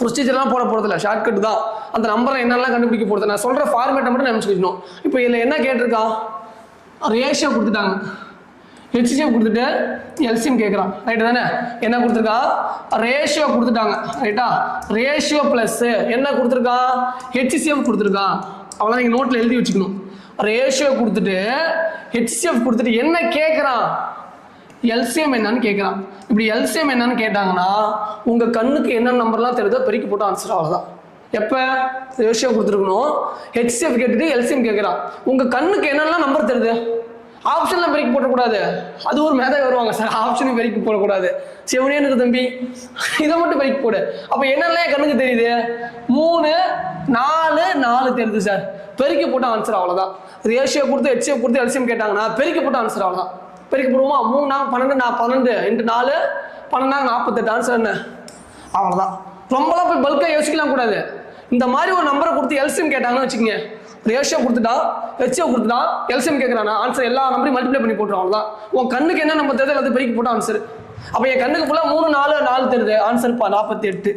ப்ரொசீஜர்லாம் போட போகிறதில்ல ஷார்ட்கட் தான். அந்த நம்பரை என்னெல்லாம் கண்டுபிடிக்க போகிறது நான் சொல்கிற ஃபார்மேட்டை மட்டும் நினச்சிக்கணும். இப்போ இதில் என்ன கேட்டிருக்கா? ரேஷியோ கொடுத்துட்டாங்க. ஹெச்சிஎஃப் கொடுத்துட்டு எல்சிஎம் கேட்குறான் ரைட்டு தானே? என்ன கொடுத்துருக்கா? ரேஷியோ கொடுத்துட்டாங்க. ரைட்டா ரேஷியோ ப்ளஸ் என்ன கொடுத்துருக்கா? ஹெச்சிஎஃப் கொடுத்துருக்கா. அவ்வளோ நீங்கள் நோட்டில் எழுதி வச்சுக்கணும். ரேஷியோ கொடுத்துட்டு ஹெச்சிஎஃப் கொடுத்துட்டு என்ன கேட்குறான் எல்சிஎம் என்னன்னு கேட்குறான் இப்படி எல்சிஎம் என்னன்னு கேட்டாங்கன்னா உங்கள் கண்ணுக்கு என்ன நம்பர்லாம் தெரியுதோ பெருக்கி போட்டு ஆன்சர் அவ்வளோதான் எப்போ? ரேஷியோ கொடுத்துருக்கணும். ஹெச்சிஎஃப் கேட்டுட்டு எல்சிஎம் கேட்குறான் உங்கள் கண்ணுக்கு என்னெல்லாம் நம்பர் தெரியுது? ஆப்ஷன்லாம் பெருக்கி போடக்கூடாது. அது ஒரு மேதை வருவாங்க சார் ஆப்ஷனும் பெருக்கி போடக்கூடாது. செவனே இருக்கு தம்பி. இதை மட்டும் பெருக்கி போடு. அப்போ என்னெல்லாம் கண்ணுக்கு தெரியுது? மூணு நாலு நாலு தெரியுது சார் பெருக்கி போட்ட ஆன்சர் அவ்வளோதான் ரேஷியோ கொடுத்து ஹெச்சிஎஃப் கொடுத்து எல்சிஎம் கேட்டாங்கன்னா பெருக்கி போட்ட ஆன்சர் அவ்வளோதான் பெருக்கி போடுவோமா? மூணு நாள் பன்னெண்டு நான் பன்னெண்டு. ரெண்டு நாலு பன்னெண்டாங்க நாற்பத்தெட்டு ஆன்சர் என்ன? அவ்வளோதான் ரொம்பலாம் போய் பல்காக யோசிக்கலாம் கூடாது. இந்த மாதிரி ஒரு நம்பரை கொடுத்து எல்சிஎம் கேட்டாங்கன்னு வச்சுக்கோங்க. ரேஷியோ கொடுத்துட்டா ஹெச்ஓ கொடுத்துட்டான் எல்சிஎம் கேட்குறானா ஆன்சர் எல்லா நம்பரையும் மல்டிப்ளை பண்ணி போட்டுரும். அவ்வளோதான் உன் கண்ணுக்கு என்ன நம்பர் தெரியுது எல்லாத்தையும் பெருக்கி போட்ட ஆன்சர் அப்போ என் கண்ணுக்கு ஃபுல்லாக மூணு நாலு நாலு தெரியுது. ஆன்சர் பா நாற்பத்தி எட்டு